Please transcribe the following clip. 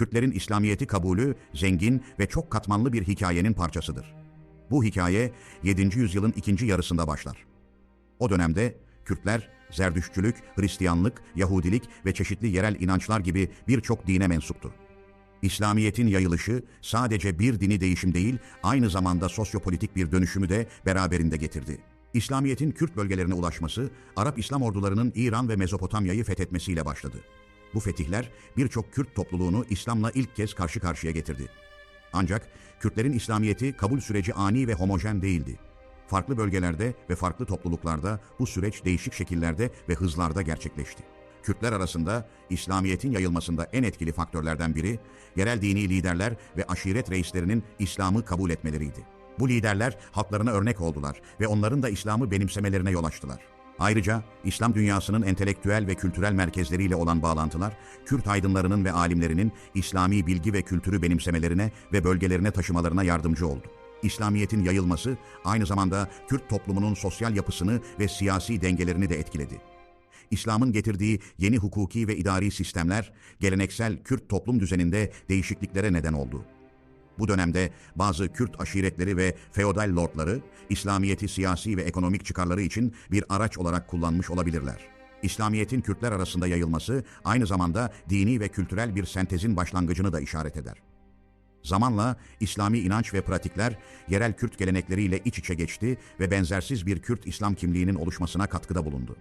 Kürtlerin İslamiyet'i kabulü zengin ve çok katmanlı bir hikayenin parçasıdır. Bu hikaye 7. yüzyılın ikinci yarısında başlar. O dönemde Kürtler Zerdüşçülük, Hristiyanlık, Yahudilik ve çeşitli yerel inançlar gibi birçok dine mensuptu. İslamiyet'in yayılışı sadece bir dini değişim değil, aynı zamanda sosyopolitik bir dönüşümü de beraberinde getirdi. İslamiyet'in Kürt bölgelerine ulaşması, Arap İslam ordularının İran ve Mezopotamya'yı fethetmesiyle başladı. Bu fetihler birçok Kürt topluluğunu İslam'la ilk kez karşı karşıya getirdi. Ancak Kürtlerin İslamiyet'i kabul süreci ani ve homojen değildi. Farklı bölgelerde ve farklı topluluklarda bu süreç değişik şekillerde ve hızlarda gerçekleşti. Kürtler arasında İslamiyet'in yayılmasında en etkili faktörlerden biri, yerel dini liderler ve aşiret reislerinin İslam'ı kabul etmeleriydi. Bu liderler halklarına örnek oldular ve onların da İslam'ı benimsemelerine yol açtılar. Ayrıca İslam dünyasının entelektüel ve kültürel merkezleriyle olan bağlantılar, Kürt aydınlarının ve alimlerinin İslami bilgi ve kültürü benimsemelerine ve bölgelerine taşımalarına yardımcı oldu. İslamiyet'in yayılması aynı zamanda Kürt toplumunun sosyal yapısını ve siyasi dengelerini de etkiledi. İslam'ın getirdiği yeni hukuki ve idari sistemler, geleneksel Kürt toplum düzeninde değişikliklere neden oldu. Bu dönemde bazı Kürt aşiretleri ve feodal lordları, İslamiyet'i siyasi ve ekonomik çıkarları için bir araç olarak kullanmış olabilirler. İslamiyet'in Kürtler arasında yayılması aynı zamanda dini ve kültürel bir sentezin başlangıcını da işaret eder. Zamanla İslami inanç ve pratikler yerel Kürt gelenekleriyle iç içe geçti ve benzersiz bir Kürt İslam kimliğinin oluşmasına katkıda bulundu.